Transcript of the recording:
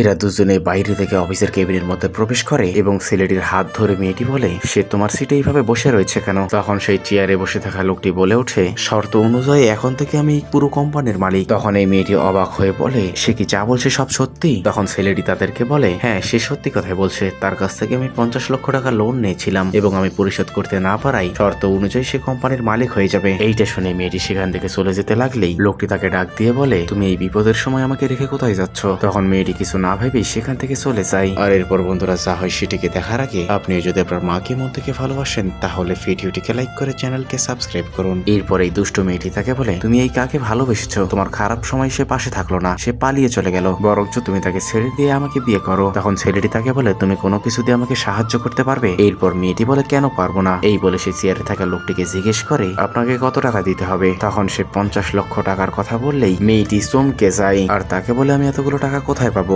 এরা দুজনে বাইরে থেকে অফিসের কেবিনের মধ্যে প্রবেশ করে এবং ছেলেটির হাত ধরে মেয়েটি বলে, সে তোমার সিটে এইভাবে বসে রয়েছে কেন? তখন সেই চেয়ারে বসে থাকা লোকটি বলে ওঠে, শর্ত অনুযায়ী এখন থেকে আমি পুরো কোম্পানির মালিক। তখন এই মেয়েটি অবাক হয়ে বলে, সে কি যা বলছে সব সত্যি? তখন ছেলেটি তাদেরকে বলে হ্যাঁ সে সত্যি কথাই বলছে। তার কাছ থেকে আমি পঞ্চাশ লক্ষ টাকা লোন নিয়েছিলাম এবং আমি পরিশোধ করতে না পারাই শর্ত অনুযায়ী সে কোম্পানির মালিক হয়ে যাবে। এইটা শুনে মেয়েটি সেখান থেকে চলে যেতে লাগলেই লোকটি তাকে ডাক দিয়ে বলে, তুমি এই বিপদের সময় আমাকে রেখে কোথায় যাচ্ছ? তখন মেয়েটি কিছু না ভেবে সেখান থেকে চলে যাই। আর এরপর বন্ধুরা যা হয় সেটিকে দেখার আগে আপনিও যদি আপনার মাকে মন থেকে ভালোবাসেন, তাহলে ভিডিওটিকে লাইক করে চ্যানেলকে সাবস্ক্রাইব করুন। এরপর এই দুষ্ট মেয়েটি তাকে বলে, তুমি এই কাকে ভালোবেসেছো? তোমার খারাপ সময় সে পাশে থাকল না, সে পালিয়ে চলে গেল। বরঞ্চ তুমি তাকে ছেড়ে দিয়ে আমাকে বিয়ে করো। তখন ছেলেটি তাকে বলে, তুমি কোনো কিছু দিয়ে আমাকে সাহায্য করতে পারবে? এরপর মেয়েটি বলে, কেন পারব না? এই বলে সে চেয়ারে থাকা লোকটিকে জিজ্ঞেস করে, আপনাকে কত টাকা দিতে হবে? তখন সে পঞ্চাশ লক্ষ টাকার কথা বললেই মেয়েটি চমকে যায়। আর তাকে বলে, আমি এতগুলো টাকা কোথায় পাবো?